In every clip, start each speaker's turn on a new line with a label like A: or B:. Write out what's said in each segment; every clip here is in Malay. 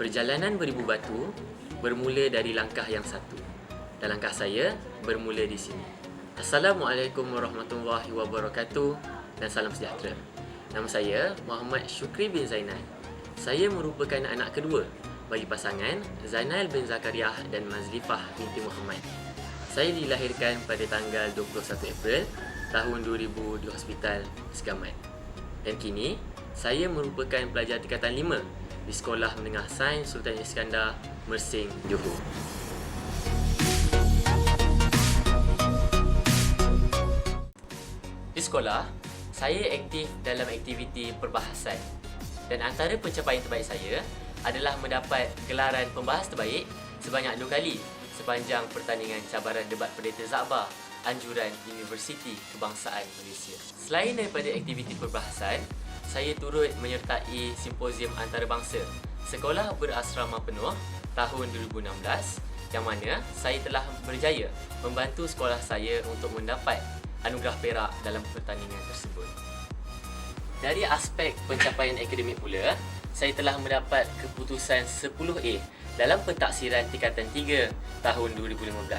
A: Perjalanan beribu batu bermula dari langkah yang satu. Dan langkah saya bermula di sini. Assalamualaikum warahmatullahi wabarakatuh dan salam sejahtera. Nama saya Muhammad Syukri bin Zainal. Saya merupakan anak kedua bagi pasangan Zainal bin Zakariah dan Mazlifah binti Muhammad. Saya dilahirkan pada tanggal 21 April tahun 2000 di Hospital Segamat. Dan kini, saya merupakan pelajar tingkatan 5 di Sekolah Menengah Sains Sultan Iskandar, Mersing, Johor. Di sekolah, saya aktif dalam aktiviti perbahasan dan antara pencapaian terbaik saya adalah mendapat gelaran pembahas terbaik sebanyak dua kali sepanjang pertandingan cabaran debat Pendeta Zakbar Anjuran Universiti Kebangsaan Malaysia. Selain daripada aktiviti perbahasan, saya turut menyertai simposium antarabangsa Sekolah Berasrama Penuh tahun 2016 yang mana saya telah berjaya membantu sekolah saya untuk mendapat anugerah perak dalam pertandingan tersebut. Dari aspek pencapaian akademik pula, saya telah mendapat keputusan 10A dalam pentaksiran tingkatan 3 tahun 2015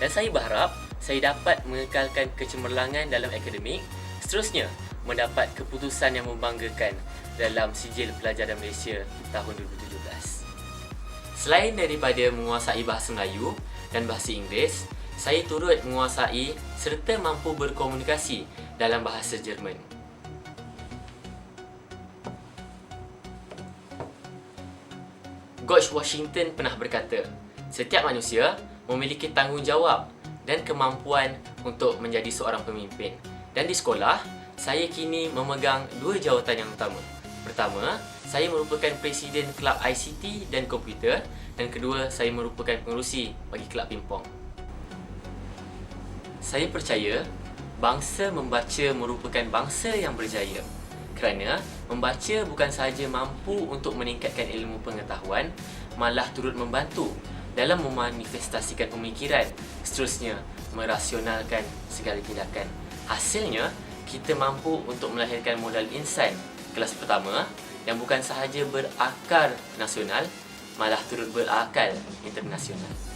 A: dan saya berharap saya dapat mengekalkan kecemerlangan dalam akademik seterusnya mendapat keputusan yang membanggakan dalam sijil pelajaran Malaysia tahun 2017. Selain daripada menguasai bahasa Melayu dan bahasa Inggeris, saya turut menguasai serta mampu berkomunikasi dalam bahasa Jerman. George Washington pernah berkata, setiap manusia memiliki tanggungjawab dan kemampuan untuk menjadi seorang pemimpin. Dan di sekolah, saya kini memegang dua jawatan yang utama. Pertama, saya merupakan presiden kelab ICT dan komputer dan kedua, saya merupakan pengerusi bagi kelab pingpong. Saya percaya bangsa membaca merupakan bangsa yang berjaya kerana membaca bukan sahaja mampu untuk meningkatkan ilmu pengetahuan malah turut membantu dalam memanifestasikan pemikiran seterusnya merasionalkan segala tindakan hasilnya kita mampu untuk melahirkan modal insan kelas pertama yang bukan sahaja berakar nasional malah turut berakal internasional